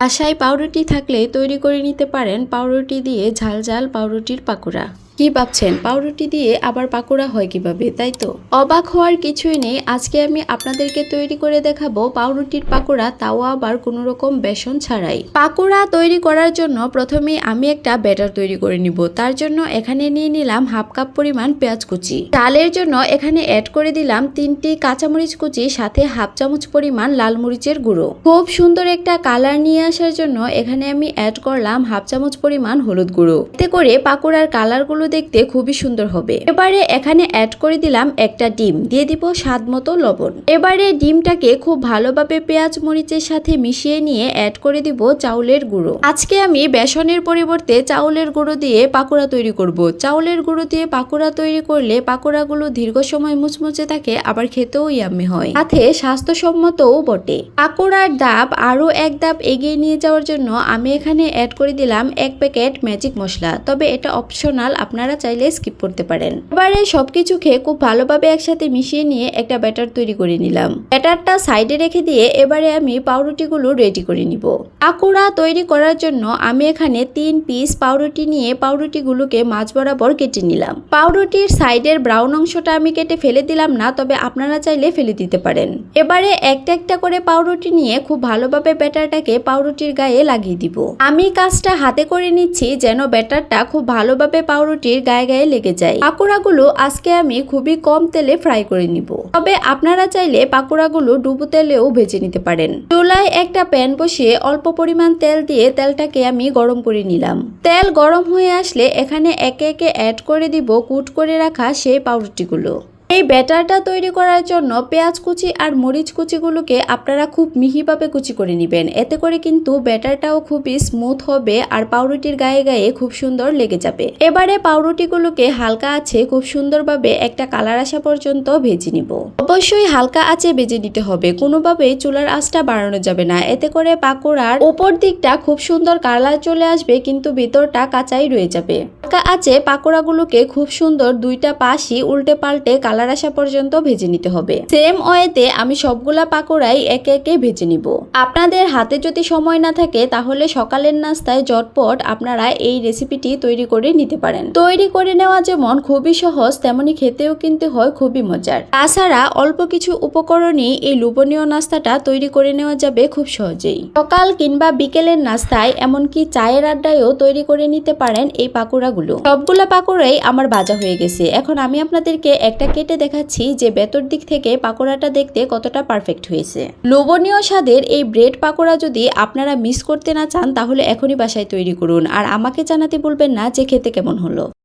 বাসায় পাউরুটি থাকলে তৈরি করে নিতে পারেন পাউরুটি দিয়ে ঝাল ঝাল পাউরুটির পাকোড়া। কি ভাবছেন? পাউরুটি দিয়ে আবার পাকোড়া হয় কীভাবে, তাই তো? অবাক হওয়ার কিছুই নেই। আজকে আমি আপনাদেরকে তৈরি করে দেখাবো পাউরুটির পাকোড়া, তাও আবার কোনো রকম বেসন ছাড়াই। পাকোড়া তৈরি করার জন্য প্রথমে আমি একটা ব্যাটার তৈরি করে নিব। তার জন্য এখানে নিয়ে নিলাম হাফ কাপ পরিমাণ পেঁয়াজ কুচি। ডালের জন্য এখানে অ্যাড করে দিলাম তিনটি কাঁচামরিচ কুচি, সাথে হাফ চামচ পরিমাণ লাল মরিচের গুঁড়ো। খুব সুন্দর একটা কালার নিয়ে আসার জন্য এখানে আমি অ্যাড করলাম হাফ চামচ পরিমাণ হলুদ গুঁড়ো। এতে করে পাকোড়ার কালারগুলো দেখতে খুবই সুন্দর হবে। এবারে এখানে অ্যাড করে দিলাম একটা ডিম। দিয়ে দিব স্বাদ মতো লবণ। এবারে ডিমটাকে খুব ভালোভাবে পেঁয়াজ মরিচের সাথে মিশিয়ে নিয়ে অ্যাড করে দিব চাউলের গুঁড়ো। আজকে আমি বেসনের পরিবর্তে চাউলের গুঁড়ো দিয়ে পাকোড়া তৈরি করব। চাউলের গুঁড়ো দিয়ে পাকোড়া তৈরি করলে পাকোড়াগুলো দীর্ঘ সময় মুচমুচে থাকে, আবার খেতেও ইয়াম্মি হয়। সাথে স্বাস্থ্যসম্মতও বটে। পাকোড়ার দাব আরও এক ধাপ এগিয়ে নিয়ে যাওয়ার জন্য আমি এখানে অ্যাড করে দিলাম এক প্যাকেট ম্যাজিক মশলা। তবে এটা অপশনাল আপনারা চাইলে স্কিপ করতে পারেন। এবারে সবকিছু খেয়ে খুব ভালোভাবে একসাথে মিশিয়ে নিয়ে একটা ব্যাটার তৈরি করে নিলাম। ব্যাটারটা সাইডে রেখে দিয়ে এবারে আমি পাউরুটিগুলো রেডি করে নিব। পাকোড়া তৈরি করার জন্য আমি এখানে তিন পিস পাউরুটি নিয়ে পাউরুটিগুলোকে মাছ বরাবর কেটে নিলাম। পাউরুটির সাইডের ব্রাউন অংশটা আমি কেটে ফেলে দিলাম না, তবে আপনারা চাইলে ফেলে দিতে পারেন। এবারে একটা একটা করে পাউরুটি নিয়ে খুব ভালোভাবে ব্যাটারটাকে পাউরুটির গায়ে লাগিয়ে দিব। আমি কাজটা হাতে করে নিচ্ছি যেন ব্যাটারটা খুব ভালোভাবে পাউরুটির গায়ে গায়ে লেগে যায়। পাকোড়াগুলো আজকে আমি খুবই কম তেলে ফ্রাই করে নিব। তবে আপনারা চাইলে পাকোড়াগুলো ডুবো তেলেও ভেজে নিতে পারেন। চুলায় একটা প্যান বসিয়ে অল্প পরিমাণ তেল দিয়ে তেলটাকে আমি গরম করে নিলাম। তেল গরম হয়ে আসলে এখানে একে একে অ্যাড করে দিব কুট করে রাখা সেই পাউরুটিগুলো। এই ব্যাটারটা তৈরি করার জন্য পেঁয়াজ কুচি আর মরিচ কুচিগুলোকে আপনারা খুব মিহিভাবে কুচি করে নেবেন। এতে করে কিন্তু ব্যাটারটাও খুবই স্মুথ হবে আর পাউরুটির গায়ে গায়ে খুব সুন্দর লেগে যাবে। এবারে পাউরুটিগুলোকে হালকা আছে, খুব সুন্দরভাবে একটা কালার আসা পর্যন্ত ভেজে নিব। অবশ্যই হালকা আছে ভেজে নিতে হবে, কোনোভাবেই চুলার আঁচটা বাড়ানো যাবে না। এতে করে পাকোড়ার উপর দিকটা খুব সুন্দর কালার চলে আসবে, কিন্তু ভিতরটা কাঁচাই রয়ে যাবে। হালকা আছে পাকোড়াগুলোকে খুব সুন্দর দুইটা পাশই উল্টে পাল্টে কালার আসা পর্যন্ত ভেজে নিতে হবে। সেম ওয়েতে আমি সবগুলা পাকোড়াই একে একে ভেজে নিব। আপনাদের হাতে যদি সময় না থাকে, তাহলে সকালের নাস্তায় জটপট আপনারা এই রেসিপিটি তৈরি করে নিতে পারেন। তৈরি করে নেওয়া যেমন খুবই সহজ, তেমনি খেতেও কিন্তু হয় খুবই মজার। তাছাড়া অল্প কিছু উপকরণই এই লোভনীয় নাস্তাটা তৈরি করে নেওয়া যাবে খুব সহজেই। সকাল কিংবা বিকেলের নাস্তায় এমনকি চায়ের আড্ডায়ও তৈরি করে নিতে পারেন এই পাকোড়াগুলো। সবগুলা পাকোড়াই আমার ভাজা হয়ে গেছে। এখন আমি আপনাদেরকে একটা কেটে দেখাচ্ছি যে বেতর দিক থেকে পাকোড়াটা দেখতে কতটা পারফেক্ট হয়েছে। লোভনীয় স্বাদের এই ব্রেড পাকোড়া যদি আপনারা মিস করতে না চান, তাহলে এখনই বাসায় তৈরি করুন। আর আমাকে জানাতে বলবেন না যে খেতে কেমন হলো।